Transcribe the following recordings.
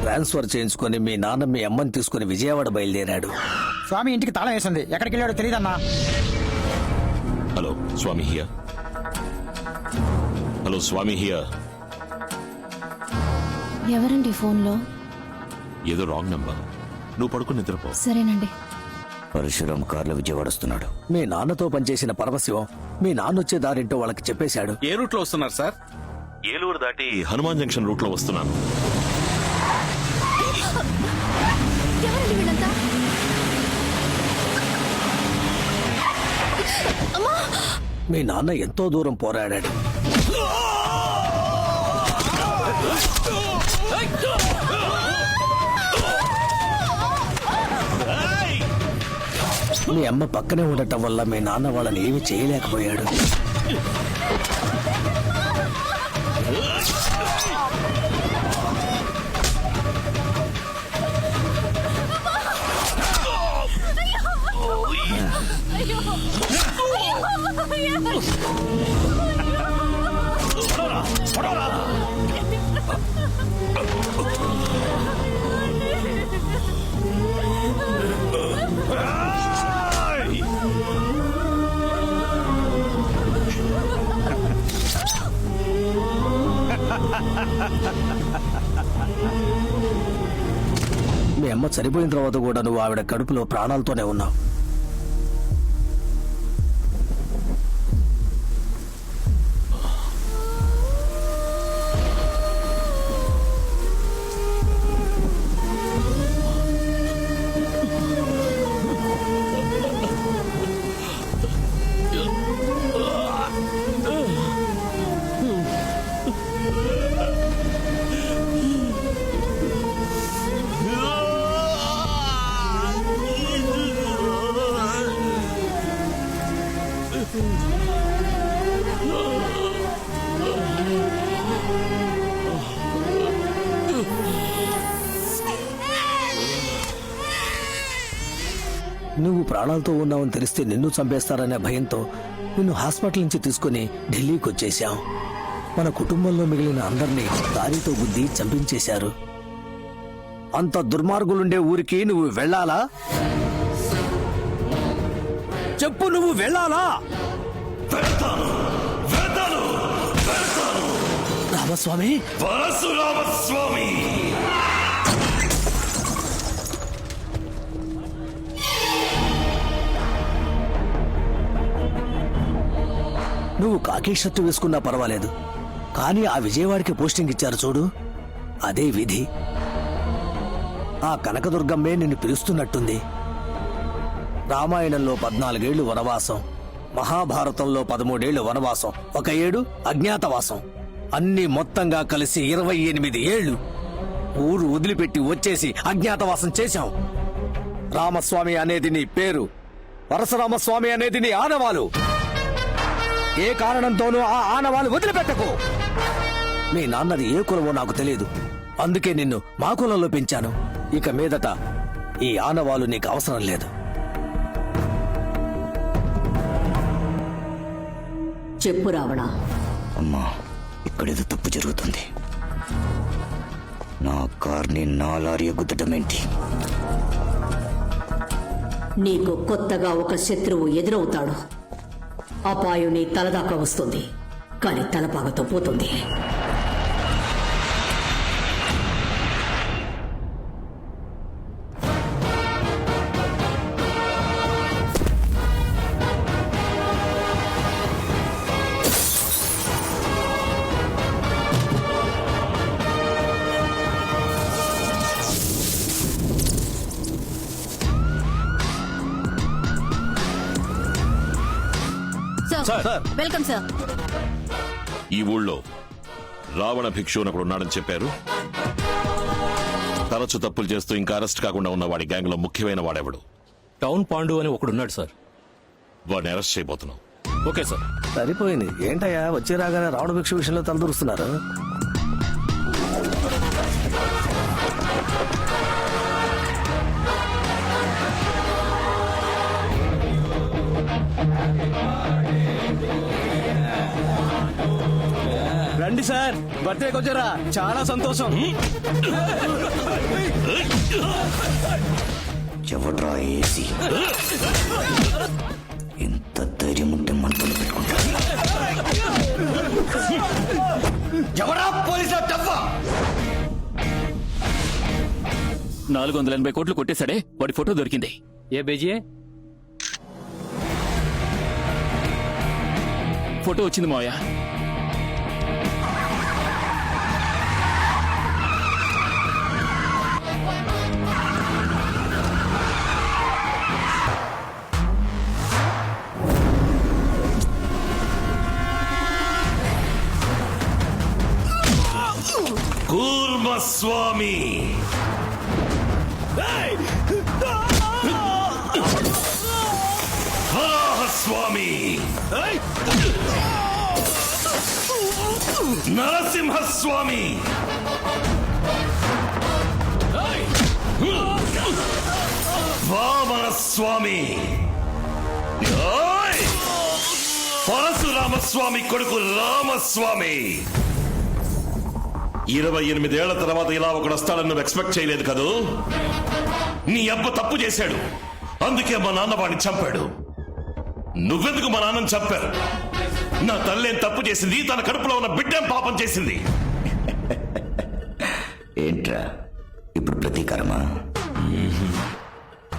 Transfer చేయించుకొని మీ నాన్న మీ అమ్మని తీసుకుని విజయవాడ బయలుదేరాడు. స్వామి ఇంటికి తాళం వేసింది. ఎక్కడికి వెళ్ళాడో తెలియదన్నా hello Swami here hello Swami here ఎవరండి ఫోన్లో? ఏదో రాంగ్ నంబర్. నువ్వు పడుకుని నిద్రపో. సరేనండి. పరశురామ్ కార్లో విజయవాడ వస్తున్నాడు మీ నాన్నతో పనిచేసిన పరమశివం మీ నాన్న వచ్చే దారింటో వాళ్ళకి చెప్పేశాడు. ఏ రూట్లో వస్తున్నారు సార్? ఏలూరు దాటి హనుమాన్ జంక్షన్ రూట్లో వస్తున్నాను. ఎవరండి వీళ్ళంతా మీ నాన్న ఎంతో దూరం పోరాడాడు మీ అమ్మ పక్కనే ఉండటం వల్ల మీ నాన్న వాళ్ళని ఏమీ చేయలేకపోయాడు మీ అమ్మ చనిపోయిన తర్వాత కూడా నువ్వు ఆవిడ కడుపులో ప్రాణాలతోనే ఉన్నావు. ప్రాణాలతో ఉన్నావని తెలిస్తే నిన్ను చంపేస్తారనే భయంతో నిన్ను హాస్పిటల్ నుంచి తీసుకుని ఢిల్లీకి వచ్చేశాం మన కుటుంబంలో మిగిలిన అందరినీ దారితో బుద్ధి చంపించేశారు. అంత దుర్మార్గులుండే ఊరికి నువ్వు వెళ్ళాలా? చెప్పు నువ్వు వెళ్ళాలా? రామస్వామి! నువ్వు కాకి షర్టు వేసుకున్నా పర్వాలేదు. కానీ ఆ విజయవాడకి పోస్టింగ్ ఇచ్చారు చూడు. అదే విధి. ఆ కనకదుర్గమ్మే నిన్ను పిలుస్తున్నట్టుంది. రామాయణంలో పద్నాలుగేళ్ళు వనవాసం. మహాభారతంలో పదమూడేళ్ళు వనవాసం. ఒక ఏడు అజ్ఞాతవాసం. అన్ని మొత్తంగా కలిసి ఇరవై ఎనిమిది ఏళ్ళు ఊరు వదిలిపెట్టి వచ్చేసి అజ్ఞాతవాసం చేశాం. రామస్వామి అనేది నీ పేరు. పరశురామస్వామి అనేది నీ ఆనవాలు ఏ కారణంతోనూ ఆ ఆనవాలు వదిలిపెట్టకు. మీ నాన్నది ఏ కులమో నాకు తెలియదు. అందుకే నిన్ను మా కులంలో పెంచాను. ఇక మీదట ఈ ఆనవాలు నీకు అవసరం లేదు. చెప్పు రావణ. అమ్మా ఇక్కడేదో తప్పు జరుగుతుంది. నా కార్ని నా లారీ గుద్దటం ఏంటి? నీకు కొత్తగా ఒక శత్రువు ఎదురవుతాడు. అపాయం నీ తలదాకా వస్తుంది. కానీ తలపాగతో పోతుంది. సార్. Welcome sir. ఈ ఊళ్ళో రావణ భిక్షు అని ఒకడు ఉన్నాడని చెప్పారు. తరచు తప్పులు చేస్తూ ఇంకా అరెస్ట్ కాకుండా ఉన్న వాడి గ్యాంగ్లో ముఖ్యమైన వాడెవడు? టౌన్ పాండు అని ఒకడున్నాడు సార్. వాడిని అరెస్ట్ చేయబోతున్నాం ఓకే సార్. సరిపోయింది. ఏంటయ్యా వచ్చి రాగానే రావణ భిక్ష విషయంలో తలదూరుస్తున్నారు? రండి సార్. బర్త్డేకి వచ్చారా? చాలా సంతోషం. ఎవడ్రా ఏసి? ఎంత ధైర్యం ఉంటే మంటలు పెట్టుకుంటా ఎవరా పోలీసుల డబ్బా నాలుగు వందల ఎనభై కోట్లు కొట్టేశాడే. వాడి ఫోటో దొరికింది. ఏ బేజీ ఫోటో వచ్చింది మావయ్య. కూర్మస్వామి. స్వామి. నరసింహస్వామి. వామన స్వామి! పరశురామస్వామి కొడుకు రామస్వామి. ఇరవై ఎనిమిదేళ్ళ తర్వాత ఇలా ఒకడు వస్తాడని నువ్వు ఎక్స్పెక్ట్ చేయలేదు కదూ? నీ అబ్బ తప్పు చేశాడు. అందుకే మా నాన్న వాడిని చంపాడు. నువ్వెందుకు మా నాన్నని చంపారు? నా తల్లేం తప్పు చేసింది? తన కడుపులో ఉన్న బిడ్డేం పాపం చేసింది? ఏంట్రా? ఇప్పుడు ప్రతీకారమా?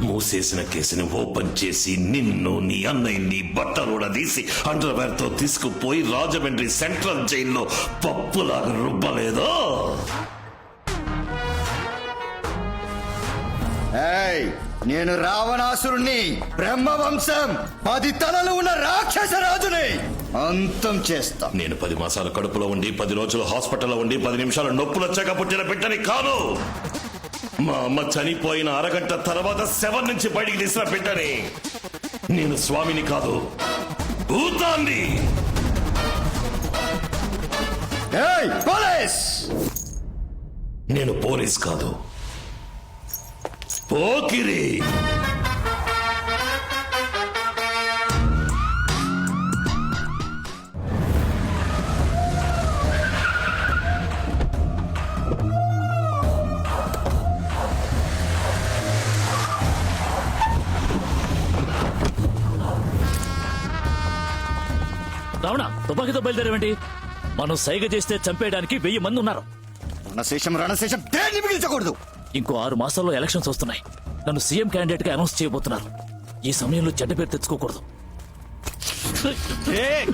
మూసేసిన కేసుని ఓపెన్ చేసి నిన్ను నీ అన్నయ్యని బట్టలు తీసి అండర్వేర్తో తీసుకుపోయి రాజమండ్రి సెంట్రల్ జైల్లో పప్పులాగా రుబ్బలేదో? నేను రావణాసురుణ్ణి బ్రహ్మవంశం పది తలలు ఉన్న రాక్షస రాజుని అంతం చేస్తా. నేను పది మాసాల కడుపులో ఉండి పది రోజులు హాస్పిటల్లో ఉండి పది నిమిషాలు నొప్పులు వచ్చాక పుట్టిన బిడ్డని కాదు! మా అమ్మ చనిపోయిన అరగంట తర్వాత శవం నుంచి బయటికి తీసిన బిడ్డని. నేను స్వామిని కాదు భూతాన్ని. నేను పోలీస్ కాదు పోకిరి. రావణ తుపాకీతో బయలుదేరేవంటి? మనం సైగ చేస్తే చంపేయడానికి వెయ్యి మంది ఉన్నారు. రణశేషం రణశేషం దేన్ని మిగిల్చకూడదు? ఇంకో ఆరు మాసాల్లో ఎలక్షన్స్ వస్తున్నాయి. నన్ను సీఎం క్యాండిడేట్గా అనౌన్స్ చేయబోతున్నారు. ఈ సమయంలో చెడ్డ పేరు తెచ్చుకోకూడదు.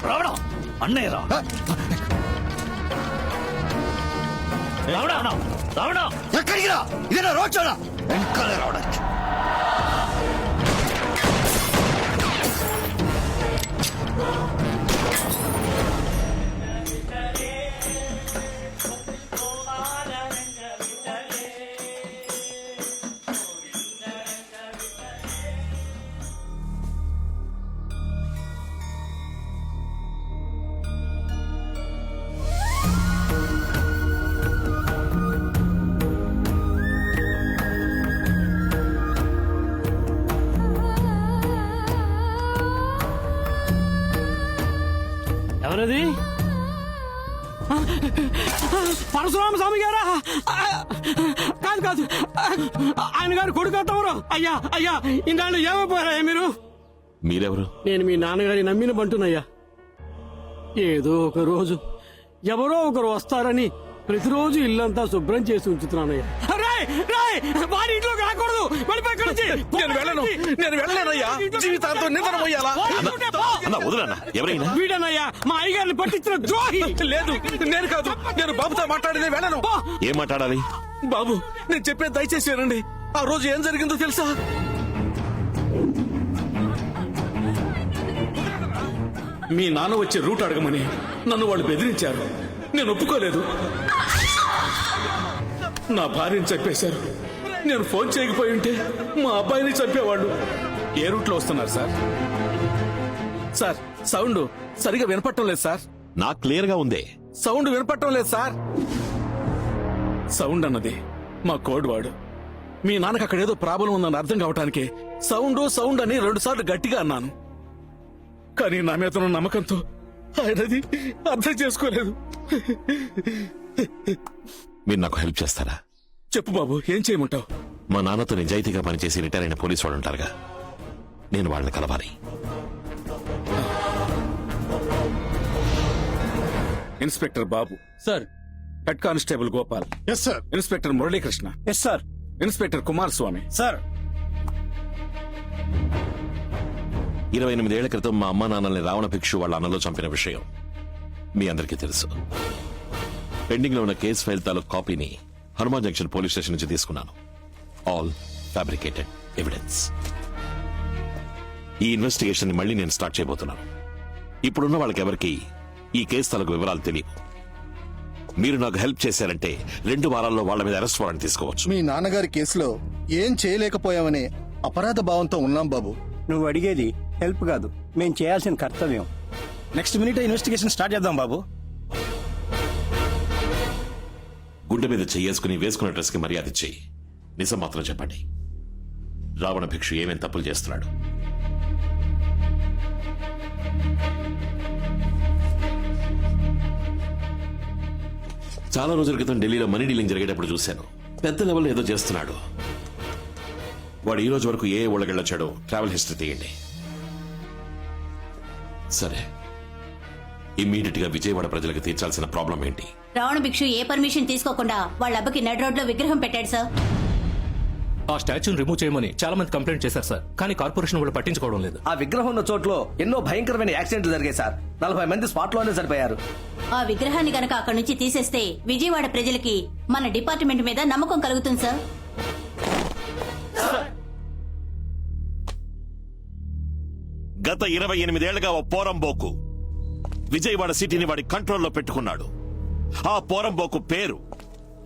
రావడం అన్నయ్య రా రావణ! రావణ! ఎక్కడికి రా? ఇదేనా రోడ్ వెనకాలే రావడానికి. ఎవరది? పరశురామ స్వామి గారా? కాదు కాదు. ఆయన గారు కొడుకు తమరు అయ్యా అయ్యా ఇన్నాళ్ళు ఏమైపోయారయ్యా మీరు? మీరెవరు? నేను మీ నాన్నగారి నమ్మిన బంటునయ్యా. ఏదో ఒక రోజు ఎవరో ఒకరు వస్తారని ప్రతిరోజు ఇల్లంతా శుభ్రం చేసి ఉంచుతున్నానయ్యా. రాయ్ వారి ఇంట్లోకి రాకూడదు వెళ్ళిపోయి ఇక్కడి నుంచి. నేను వెళ్ళను. నేను వెళ్ళలేనయ్యా. జీవితాంతం నిందన మోయాలా? పోతుంటే పో. అన్న వదలన్న ఎవరైనా వీడనయ్యా మా అయ్యగారిని పట్టించిన ద్రోహి లేదు నేను కాదు నేను బాబుతో మాట్లాడేది వెళ్ళను. ఏం మాట్లాడాలి బాబు నేను చెప్పేది దయచేసి వినండి ఆ రోజు ఏం జరిగిందో తెలుసా మీ నాన్న వచ్చే రూట్ అడగమని నన్ను వాళ్ళు బెదిరించారు నేను ఒప్పుకోలేదు నా భార్యని చంపేశారు నేను ఫోన్ చేయకపోయి ఉంటే మా అబ్బాయిని చంపేవాళ్ళు. ఏ రూట్లో వస్తున్నారు సార్? సార్ సౌండ్ సరిగా వినపట్టం లేదు సార్. నాకు క్లియర్గా ఉందే. సౌండ్ వినపట్టం లేదు సార్. సౌండ్ అన్నది మా కోడ్ వాడు. మీ నాన్నకి అక్కడ ఏదో ప్రాబ్లం ఉందని అర్థం కావటానికి సౌండ్ సౌండ్ అని రెండు సార్లు గట్టిగా అన్నాను. కానీ నా మీద ఉన్న నమ్మకంతో ఆయనది అర్థం చేసుకోలేదు. మీరు నాకు హెల్ప్ చేస్తారా? చెప్పు బాబు ఏం చేయమంటావు? మా నాన్నతో నిజాయితీగా పనిచేసి రిటైర్ అయిన పోలీసు వాళ్ళు ఉంటారుగా. నేను వాళ్ళని కలవాలి. Inspector Babu. Sir. Head constable Gopal. Yes sir inspector Muralikrishna. Yes sir inspector Kumaraswamy. Sir. ఇరవై ఎనిమిదేళ్ళ క్రితం మా అమ్మా నాన్నల్ని రావణ భిక్షు వాళ్ళ అన్నలో చంపిన విషయం మీ అందరికీ తెలుసు. పెండింగ్లో ఉన్న కేసు ఫైల్ తాలూకు కాపీని హనుమాన్ జంక్షన్ పోలీస్ స్టేషన్ నుంచి తీసుకున్నాను. ఆల్ ఫ్యాబ్రికేటెడ్ ఎవిడెన్స్ ఈ ఇన్వెస్టిగేషన్ని మళ్ళీ నేను స్టార్ట్ చేయబోతున్నాను. ఇప్పుడున్న వాళ్ళకి ఎవరికి ఈ కేసు తాలూకు వివరాలు తెలియవు. మీరు నాకు హెల్ప్ చేశారంటే రెండు వారాల్లో వాళ్ళ మీద అరెస్ట్ వారెంట్ తీసుకోవచ్చు. మీ నాన్నగారి కేసులో ఏం చేయలేకపోయామనే అపరాధ భావంతో ఉన్నాం బాబు. నువ్వు అడిగేది హెల్ప్ కాదు. మేము చేయాల్సిన కర్తవ్యం. నెక్స్ట్ మినిట్ ఇన్వెస్టిగేషన్ స్టార్ట్ చేద్దాం బాబు. గుండె మీద చెయ్యేసుకుని వేసుకున్న డ్రెస్కి మర్యాద ఇచ్చి నిజం మాత్రం చెప్పండి. రావణ భిక్షు ఏమేం తప్పులు చేస్తున్నాడు? చాలా రోజుల క్రితం ఢిల్లీలో మనీ డీలింగ్ జరిగేటప్పుడు చూశాను. పెద్ద లెవెల్లో ఏదో చేస్తున్నాడు. వాడు ఈ రోజు వరకు ఏ ఒళ్ళగెళ్ళొచ్చాడో ట్రావెల్ హిస్టరీ తీయండి. సరే. ఇమ్మీడియట్గా విజయవాడ ప్రజలకు తీర్చాల్సిన ప్రాబ్లం ఏంటి? రావణ భిక్షు ఏ పర్మిషన్ తీసుకోకుండా వాళ్ళ అబ్బకి నడ్ రోడ్లో విగ్రహం పెట్టాడు సార్. ఆ స్టాచ్యూని రిమూవ్ చేయమని చాలా మంది కంప్లైంట్ చేశారు సార్. కానీ కార్పొరేషన్ కూడా పట్టించుకోవడం లేదు. ఆ విగ్రహం ఉన్న చోట్లో ఎన్నో భయంకరమైన యాక్సిడెంట్లు జరిగాయి సార్. నలభై మంది స్పాట్లోనే చనిపోయారు ఆ విగ్రహాన్ని గనక అక్కడి నుంచి తీసేస్తే విజయవాడ ప్రజలకి మన డిపార్ట్మెంట్ మీద నమ్మకం కలుగుతుంది సార్. గత ఇరవై ఎనిమిదేళ్ళుగా ఓ పోరంబోకు విజయవాడ సిటీని వాడి కంట్రోల్లో పెట్టుకున్నాడు. ఆ పోరంబోకు పేరు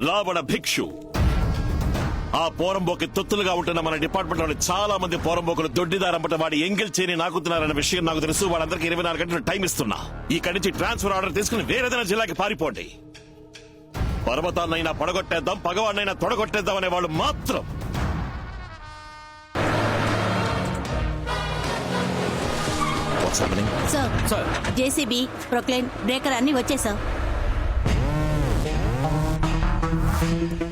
రావణ భిక్షు. ఆ పోరంబోకి తొత్తులుగా ఉంటున్న మన డిపార్ట్మెంట్లోని చాలా మంది పోరంబోకులు దొడ్డిదారంపట వాడి ఎంగిల్ చేయని నాకుతున్నారన్న విషయం నాకు తెలుసు. వాళ్ళందరికీ ఇరవై నాలుగు గంటలు టైం ఇస్తున్నా. ఇక్కడి నుంచి ట్రాన్స్ఫర్ ఆర్డర్ తీసుకుని వేరేదైనా జిల్లాకి పారిపోండి. పర్వతాన్నైనా పడగొట్టేద్దాం పగవాడినైనా తొడగొట్టేద్దాం అనే వాళ్ళు మాత్రం. జేసీబీ ప్రొక్లైన్ బ్రేకర్ అన్ని వచ్చాయి thank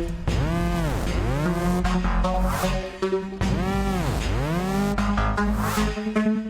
you